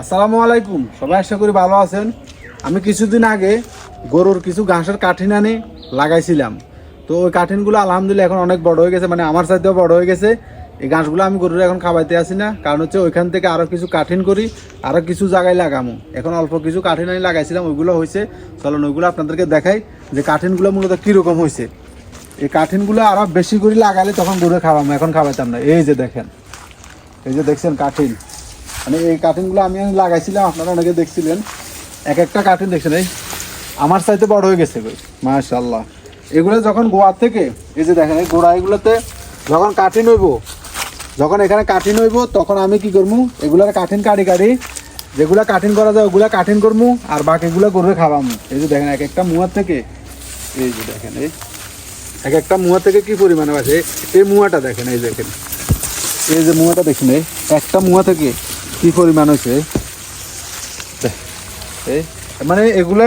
আসসালামু আলাইকুম। সবাই আশা করি ভালো আছেন। আমি কিছুদিন আগে গরুর কিছু ঘাসের কাঠিন আনি লাগাইছিলাম। তো ওই কাঠিনগুলো আলহামদুলিল্লাহ এখন অনেক বড় হয়ে গেছে মানে আমার সাথেও বড় হয়ে গেছে। এই ঘাসগুলো আমি গরুর এখন খাওয়াইতে আসি না, কারণ হচ্ছে ওইখান থেকে আরও কিছু কাঠিন করি আরও কিছু জায়গায় লাগামো। এখন অল্প কিছু কাঠিন আমি লাগাইছিলাম, ওইগুলো হয়েছে চলুন ওইগুলো আপনাদেরকে দেখাই যে কাঠিনগুলো মূলত কীরকম হয়েছে এই কাঠিনগুলো আরও বেশি করে লাগালে তখন গরুরে খাওয়াবো এখন খাওয়াইতাম না। এই যে দেখেন, এই যে দেখছেন কাঠিন। মানে এই কার্টুনগুলো আমি লাগাইছিলাম, আপনারা অনেকে দেখছিলেন। এক একটা কার্টুন দেখছেন, এই আমার সাইতে বড় হয়ে গেছে মাশাল্লাহ এগুলো যখন গোয়ার থেকে, এই যে দেখেন, এই গোড়া এগুলোতে যখন কাঠিন হইব, যখন এখানে কাঠিন হইব, তখন আমি কি করব, এগুলার কাঠিন কাটি কাটি যেগুলা কাঠিন করা যায়, ওগুলা কাঠিন করব, আর বাকিগুলো গরুরে খাওয়ামু এই যে দেখেন, এক একটা মুয়ার থেকে, এই যে দেখেন, এই এক একটা মুয়া থেকে কি পরিমাণে আছে এই মুয়াটা দেখেন, এই দেখেন। এই যে মুয়াটা দেখুন, এই একটা মুয়া থেকে কি পরিমাণ হয়েছে? মানে এগুলা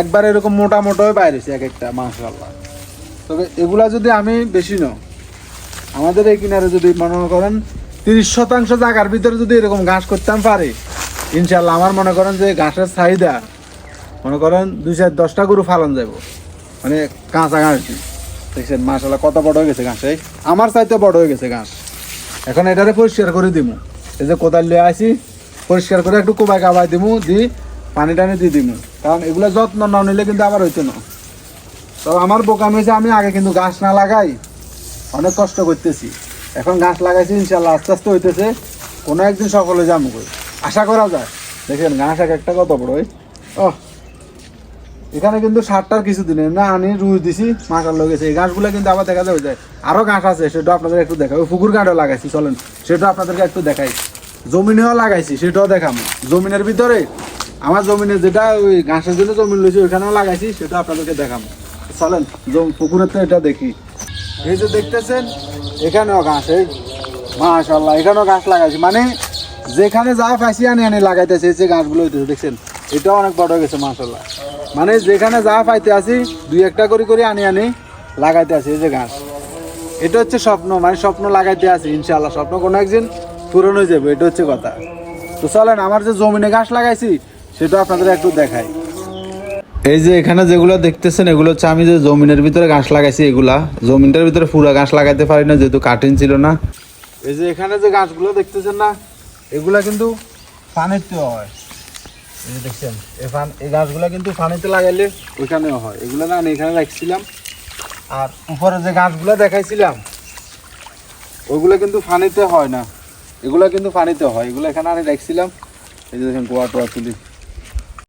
একবার এরকম মোটা মোটা বাইরে এক একটা মাশাল্লাহ তবে এগুলা যদি আমি বেশি ন আমাদের এই কিনারে যদি মনে করেন তিরিশ শতাংশ জায়গার ভিতরে যদি এরকম ঘাস করতাম পারে ইনশাল্লাহ আমার মনে করেন যে ঘাসের চাহিদা, মনে করেন দুই চার দশটা গরু ফালন যাব। মানে কাঁচা ঘাস। দেখছেন মাশাল্লাহ কত বড় হয়ে গেছে ঘাস আমার চাইতে বড় হয়ে গেছে ঘাস। এখন এটারে পরিষ্কার করে দিমু। এই যে কোদাল লিয়ে আসি পরিষ্কার করে একটু কোবাই কাবাই দিমু, দি পানি টানি দিয়ে দিমু। কারণ এগুলো যত্ন না নিলে কিন্তু আবার হইতো না। তো আমার বোকাম হয়েছে, আমি আগে কিন্তু গাছ না লাগাই, অনেক কষ্ট করতেছি। এখন গাছ লাগাইছি, ইনশাল্লাহ আস্তে আস্তে হইতেছে, কোনো একদিন সকলে যাব আশা করা যায়। দেখেন গাছ এক একটা কত বড় ওই এখানে কিন্তু সারটার কিছু দিনের না আনি রুই দিছি মাকার লগেছে এই গাছগুলো কিন্তু আবার দেখা যায় যায় আরও গাছ আছে সেটা আপনাদের একটু দেখাই। ওই পুকুর গাঁটও লাগাইছি, চলেন সেটা আপনাদেরকে একটু দেখাই। জমিনেও লাগাইছি, সেটাও দেখাম। জমিনের ভিতরে, আমার জমিনে যেটা ওই ঘাসের জন্য জমিন লইছি, ওইখানেও লাগাইছি সেটা আপনাদেরকে দেখাম। চলেন পুকুরের তো এটা দেখি। এই যে দেখতেছেন, এখানেও ঘাস এই মাশাল্লাহ এখানেও গাছ লাগাইছি। মানে যেখানে যা ফাঁসি আনি আনি লাগাইতেছে, এই যে গাছগুলো দেখছেন? এটাও অনেক বড় হয়ে গেছে মাশাল্লাহ মানে যেখানে যা পাইতে আছি দুই একটা করে করে আনি আনি, লাগাইতে আছি এই যে ঘাস। এটা হচ্ছে স্বপ্ন মানে স্বপ্ন লাগাইতে আছি ইনশাল্লাহ স্বপ্ন কোনো একদিন পূরণ হয়ে যাবে, এটা হচ্ছে কথা। তো চলেন, আমার যে জমিনে ঘাস লাগাইছি, সেটা আপনাদের একটু দেখাই। এই যে এখানে যেগুলো দেখতেছেন, এগুলো হচ্ছে আমি যে জমিনের ভিতরে ঘাস লাগাইছি, এগুলা। জমিনটার ভিতরে পুরা ঘাস লাগাইতে পারি না, যেহেতু কাটিং ছিল না। এই যে এখানে যে গাছগুলো দেখতেছেন না, এগুলা কিন্তু পানিতে হয়। এই দেখছেন এখান এই গাছগুলো কিন্তু পানিতে লাগাইলে ওইখানেও হয়। এগুলো না, আমি এখানে রাখছিলাম। আর উপরে যে গাছগুলো দেখাইছিলাম, ওইগুলো কিন্তু পানিতে হয় না। এগুলো কিন্তু পানিতে হয়। এগুলো এখানে আমি রাখছিলাম। এই যে দেখেন, গোয়া টোয়া তুলি।